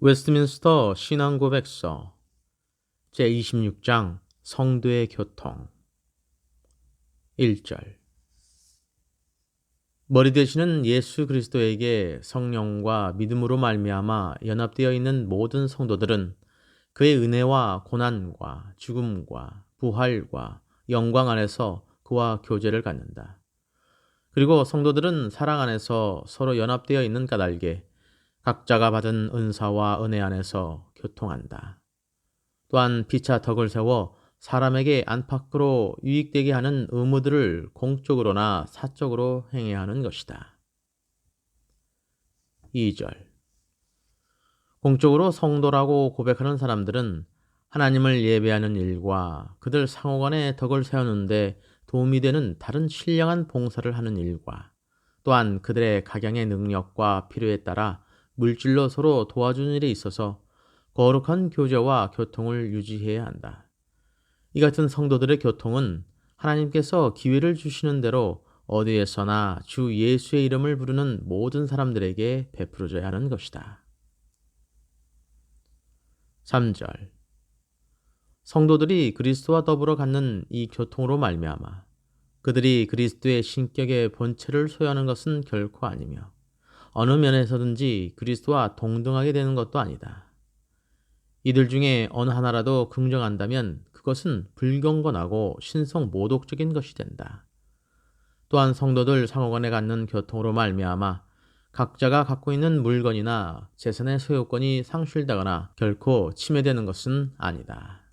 웨스트민스터 신앙고백서 제26장 성도의 교통 1절 머리 되시는 예수 그리스도에게 성령과 믿음으로 말미암아 연합되어 있는 모든 성도들은 그의 은혜와 고난과 죽음과 부활과 영광 안에서 그와 교제를 갖는다. 그리고 성도들은 사랑 안에서 서로 연합되어 있는 까닭에 각자가 받은 은사와 은혜 안에서 교통한다. 또한 피차 덕을 세워 사람에게 안팎으로 유익되게 하는 의무들을 공적으로나 사적으로 행해야 하는 것이다. 2절 공적으로 성도라고 고백하는 사람들은 하나님을 예배하는 일과 그들 상호간의 덕을 세우는데 도움이 되는 다른 신령한 봉사를 하는 일과 또한 그들의 각양의 능력과 필요에 따라 물질로 서로 도와주는 일에 있어서 거룩한 교제와 교통을 유지해야 한다. 이 같은 성도들의 교통은 하나님께서 기회를 주시는 대로 어디에서나 주 예수의 이름을 부르는 모든 사람들에게 베풀어져야 하는 것이다. 3절 성도들이 그리스도와 더불어 갖는 이 교통으로 말미암아 그들이 그리스도의 신격의 본체를 소유하는 것은 결코 아니며 어느 면에서든지 그리스도와 동등하게 되는 것도 아니다. 이들 중에 어느 하나라도 긍정한다면 그것은 불경건하고 신성 모독적인 것이 된다. 또한 성도들 상호간에 갖는 교통으로 말미암아 각자가 갖고 있는 물건이나 재산의 소유권이 상실되거나 결코 침해되는 것은 아니다.